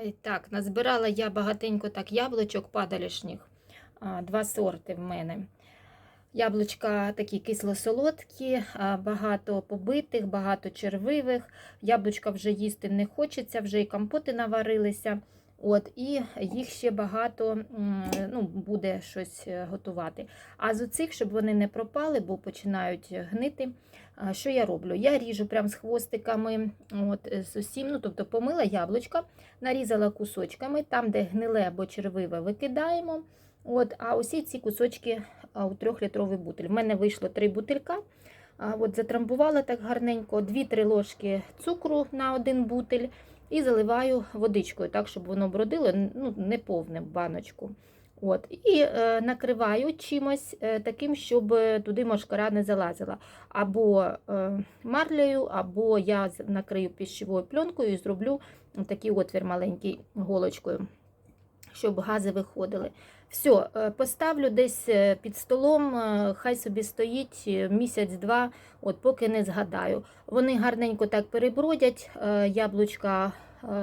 І Так, назбирала я багатенько так яблучок падалішніх. Два сорти в мене. Яблучка такі кисло-солодкі, багато побитих, багато червивих. Яблучка вже їсти не хочеться, вже і компоти наварилися. От, і їх ще багато ну, буде щось е, готувати. А з оцих, щоб вони не пропали, бо починають гнити. Що я роблю? Я ріжу прям з хвостиками, от, е, з усім, ну, тобто помила яблучка, нарізала кусочками, там, де гниле або червиве, викидаємо. От, а усі ці кусочки у трьохлітровий бутиль. В мене вийшло три бутилька. От, затрамбувала так гарненько 2-3 ложки цукру на один бутиль і заливаю водичкою, так, щоб воно бродило, ну, не повне баночку. От, і е, накриваю чимось е, таким, щоб туди мошкара не залазила. Або е, марлею, або я накрию піщовою пленкою і зроблю такий отвір маленький голочкою, щоб гази виходили. Все, е, поставлю десь е, під столом, е, хай собі стоїть е, місяць-два, от поки не згадаю. Вони гарненько так перебродять, е, яблучка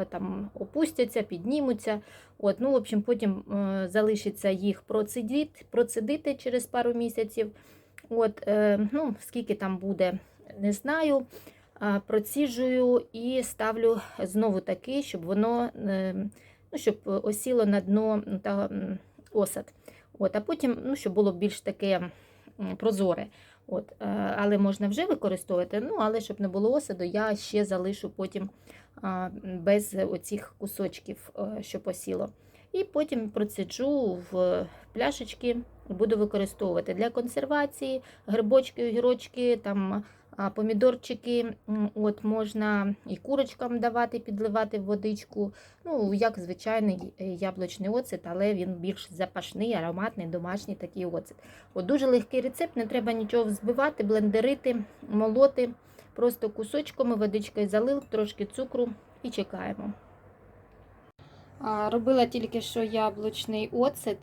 там опустяться, піднімуться. От, ну, в общем, потім е, залишиться їх процедити, процедити через пару місяців. От, е, ну, скільки там буде, не знаю. Проціжую і ставлю знову таки, щоб воно е, ну, щоб осіло на дно та осад. От, а потім, ну, щоб було більш таке прозоре. От, е, але можна вже використовувати, ну, але щоб не було осаду, я ще залишу потім без оцих кусочків, е, що посіло. І потім проціджу в пляшечки буду використовувати для консервації, грибочки, огірочки, там, помідорчики. От, можна і курочкам давати, підливати в водичку. Ну, як звичайний е, яблучний оцет, але він більш запашний, ароматний, домашній такий оцет. От, дуже легкий рецепт, не треба нічого взбивати, блендерити, молоти. Просто кусочками водичкою залив, трошки цукру і чекаємо. Робила тільки що яблучний оцет.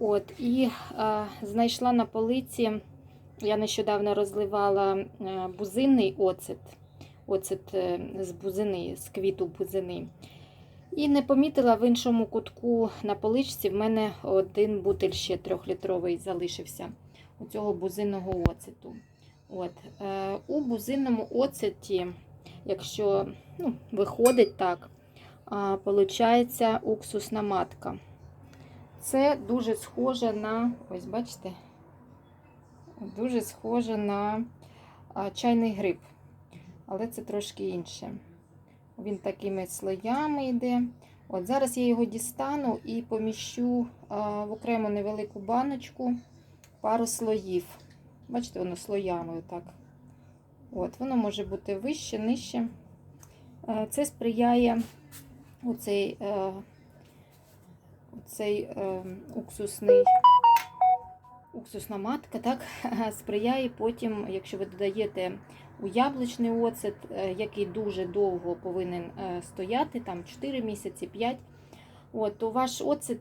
От, і а, знайшла на полиці, я нещодавно розливала е, бузинний оцет, оцет е, з бузини, з квіту бузини. І не помітила в іншому кутку на поличці в мене один бутиль ще трьохлітровий залишився у цього бузинного оцету. От, е, у бузинному оцеті, якщо ну, виходить так, получається уксусна матка. Це дуже схоже на, ось бачите, дуже схоже на чайний гриб, але це трошки інше. Він такими слоями йде. От Зараз я його дістану і поміщу в окрему невелику баночку пару слоїв. Бачите, воно слоями отак. От, воно може бути вище, нижче. Е, Це сприяє оцей, е, оцей е, уксусний, уксусна матка, так, сприяє потім, якщо ви додаєте у яблучний оцет, який дуже довго повинен стояти, там 4 місяці, 5, от, то ваш оцет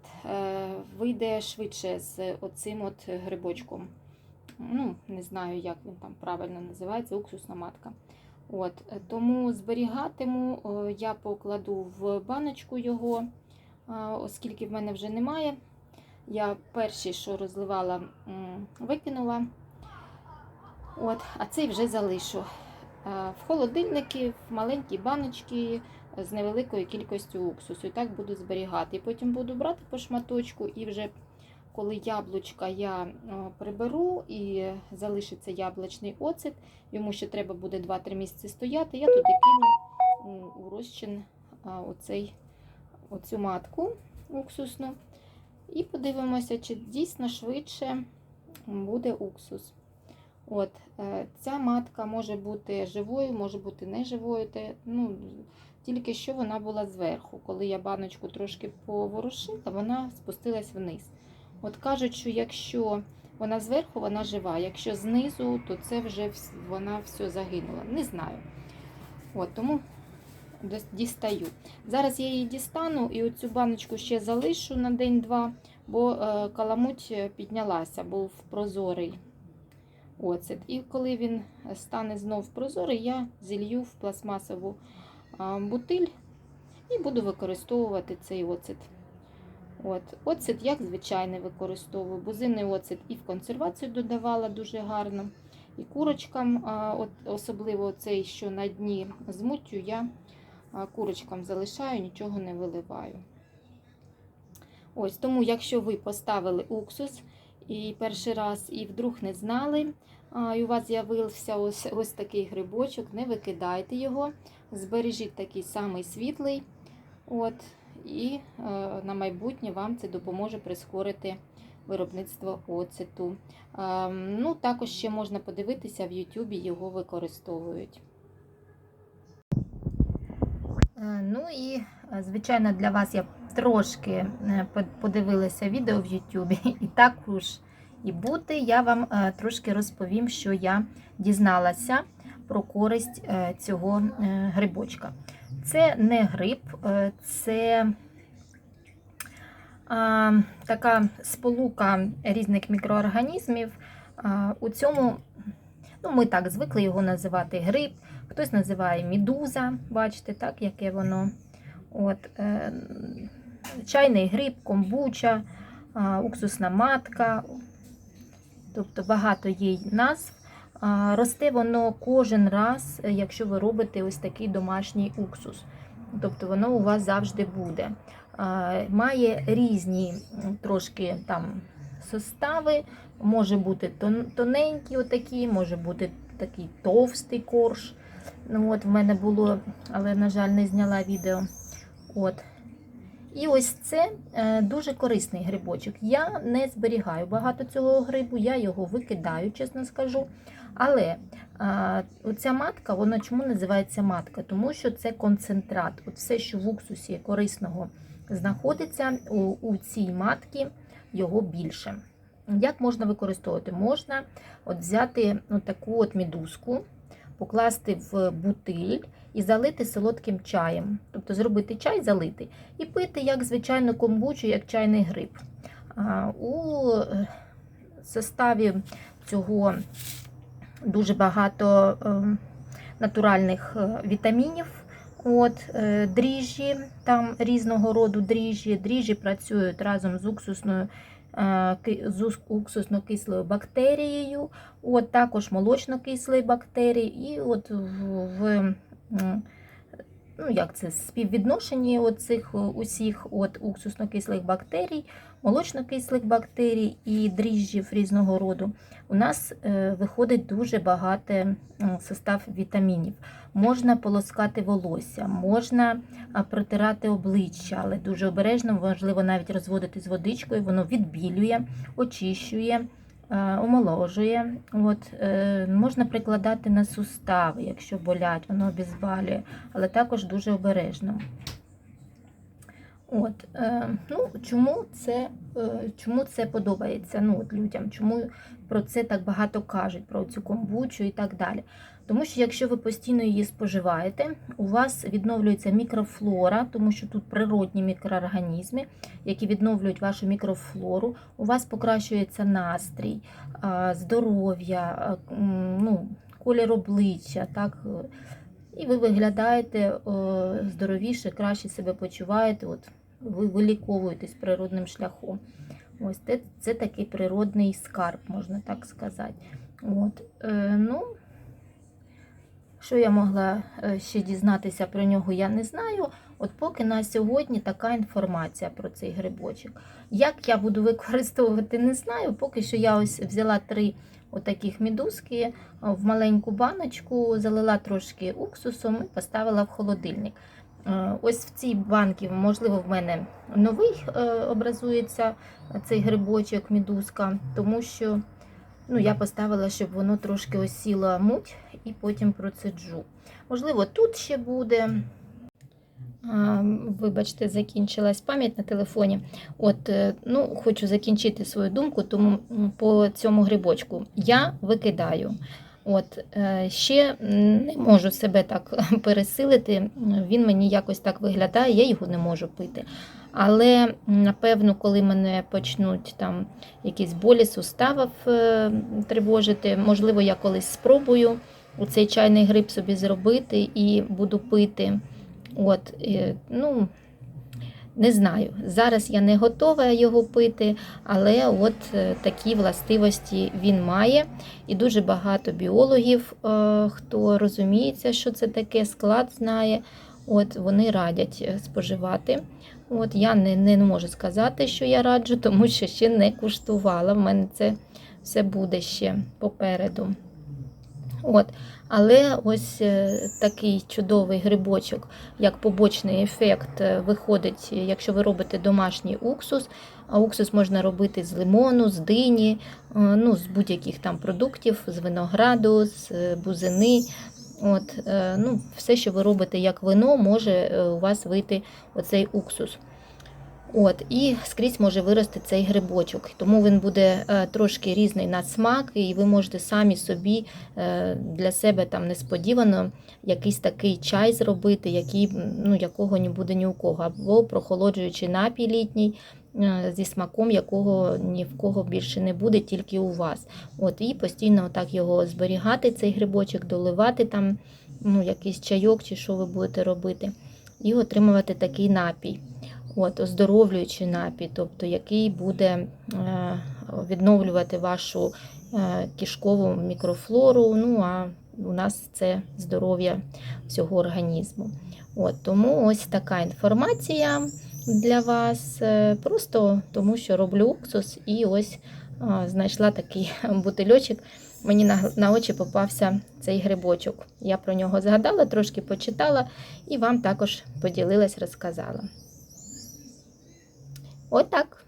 вийде швидше з оцим от грибочком. Ну, не знаю, як він там правильно називається, уксусна матка. От, е, тому зберігатиму, е, я покладу в баночку його, е, оскільки в мене вже немає. Я перший, що розливала, викинула. От, а цей вже залишу. В холодильники, в маленькі баночки з невеликою кількістю уксусу. І так буду зберігати. І потім буду брати по шматочку і вже коли яблучка я е, приберу і залишиться яблучний оцет, йому ще треба буде 2-3 місяці стояти, я туди кину у розчин оцей, оцю матку уксусну. І подивимося, чи дійсно швидше буде уксус. От, е, Ця матка може бути живою, може бути неживою. Ну, тільки що вона була зверху. Коли я баночку трошки поворушила, вона спустилась вниз. От кажуть, що якщо вона зверху, вона жива, якщо знизу, то це вже вона все загинула. Не знаю. От, тому дістаю. Зараз я її дістану і оцю баночку ще залишу на день-два, бо е, каламуть піднялася, був прозорий оцет. І коли він стане знов прозорий, я зілью в пластмасову бутиль І буду використовувати цей оцет. От. Оцет, як звичайний, використовую. Бузинний оцет і в консервацію додавала дуже гарно. І курочкам, от, особливо цей, що на дні з муттю, я курочкам залишаю, нічого не виливаю. Ось, тому, якщо ви поставили уксус і перший раз, і вдруг не знали, і у вас з'явився ось, ось такий грибочок, не викидайте його, збережіть такий самий світлий. От, і е, на майбутнє вам це допоможе прискорити виробництво оцету. Е, ну, також ще можна подивитися в Ютубі, його використовують. Е, Ну і, е, звичайно, для вас я трошки подивилася відео в Ютубі, і також і буде, я вам трошки розповім, що я дізналася про користь цього грибочка. Це не гриб, е, це а, така сполука різних мікроорганізмів. А, у цьому, ну, ми так звикли його називати гриб, хтось називає мідуза, бачите, так, яке воно. От, е, чайний гриб, комбуча, а, уксусна матка, тобто багато є назв. Росте воно кожен раз, е, якщо ви робите ось такий домашній уксус. Тобто воно у вас завжди буде. Має різні трошки там состави, може бути тон- тоненькі, отакі, може бути такий товстий корж. Ну, от в мене було, але, на жаль, не зняла відео. От. І ось це е, дуже корисний грибочок. Я не зберігаю багато цього грибу, я його викидаю, чесно скажу. Але а, оця матка, вона чому називається матка? Тому що це концентрат. От все, що в уксусі корисного знаходиться, у, у цій матці його більше. Як можна використовувати? Можна от взяти от таку от мідузку, покласти в бутиль і залити солодким чаєм. Тобто зробити чай, залити, і пити як звичайну комбучу, як чайний гриб. А, У е, составі цього дуже багато е, натуральних е, вітамінів. От, е, дріжджі, там різного роду дріжджі. Дріжджі працюють разом з уксусною е, з уксусно-кислою бактерією, от, також молочно-кислої бактерії. І от в, в ну, як це, співвідношенні оцих усіх от уксусно-кислих бактерій, молочно-кислих бактерій і дріжджів різного роду, у нас е, виходить дуже багатий м, состав вітамінів. Можна полоскати волосся, можна протирати обличчя, але дуже обережно, можливо, навіть розводити з водичкою, воно відбілює, очищує, е, омоложує. От, е, можна прикладати на сустави, якщо болять, воно обізвалює, але також дуже обережно. От, е, ну, чому, це, е, чому це подобається ну, от людям? Чому про це так багато кажуть, про цю комбучу і так далі? Тому що якщо ви постійно її споживаєте, у вас відновлюється мікрофлора, тому що тут природні мікроорганізми, які відновлюють вашу мікрофлору, у вас покращується настрій, здоров'я, ну, колір обличчя. так, І ви виглядаєте е, здоровіше, краще себе почуваєте. От ви виліковуєтесь природним шляхом. Ось це, це такий природний скарб, можна так сказати. От, е, ну, що я могла е, ще дізнатися про нього, я не знаю. От поки на сьогодні така інформація про цей грибочок. Як я буду використовувати, не знаю. Поки що я ось взяла три отаких мідузки е, в маленьку баночку, залила трошки уксусом і поставила в холодильник. Е, Ось в цій банці, можливо, в мене новий образується цей грибочок, мідузка, тому що ну, я поставила, щоб воно трошки осіла муть і потім процеджу. Можливо, тут ще буде. Вибачте, закінчилась пам'ять на телефоні. От, е, ну, хочу закінчити свою думку, тому по цьому грибочку я викидаю. От, е, ще не можу себе так пересилити, він мені якось так виглядає, я його не можу пити. Але напевно, коли мене почнуть там якісь болі суставів е, тривожити, можливо, я колись спробую цей чайний гриб собі зробити і буду пити От, е, ну, не знаю. Зараз я не готова його пити, але от е, такі властивості він має. І дуже багато біологів, е, хто розуміється, що це таке, склад знає. От вони радять споживати. От я не, не можу сказати, що я раджу, тому що ще не куштувала. В мене це все буде ще попереду. От. Але ось е, такий чудовий грибочок, як побочний ефект, е, виходить, якщо ви робите домашній уксус. А уксус можна робити з лимону, з дині, е, ну, з будь-яких там продуктів, з винограду, з бузини. От, ну, все, що ви робите як вино, може у вас вийти оцей уксус. От, і скрізь може вирости цей грибочок. Тому він буде е, трошки різний на смак, і ви можете самі собі е, для себе там несподівано якийсь такий чай зробити, який, ну, якого не буде ні у кого, або прохолоджуючий напій літній. е, Зі смаком, якого ні в кого більше не буде, тільки у вас. От, і постійно так його зберігати, цей грибочок, доливати там ну, якийсь чайок чи що ви будете робити, і отримувати такий напій. От, оздоровлюючий напій, тобто який буде е, відновлювати вашу е, кишкову мікрофлору. Ну а у нас це здоров'я всього організму. От, тому ось така інформація для вас. е, Просто тому, що роблю уксус і ось знайшла такий бутильочок. Мені на, на очі попався цей грибочок. Я про нього згадала, трошки почитала і вам також поділилась, розказала. Отак.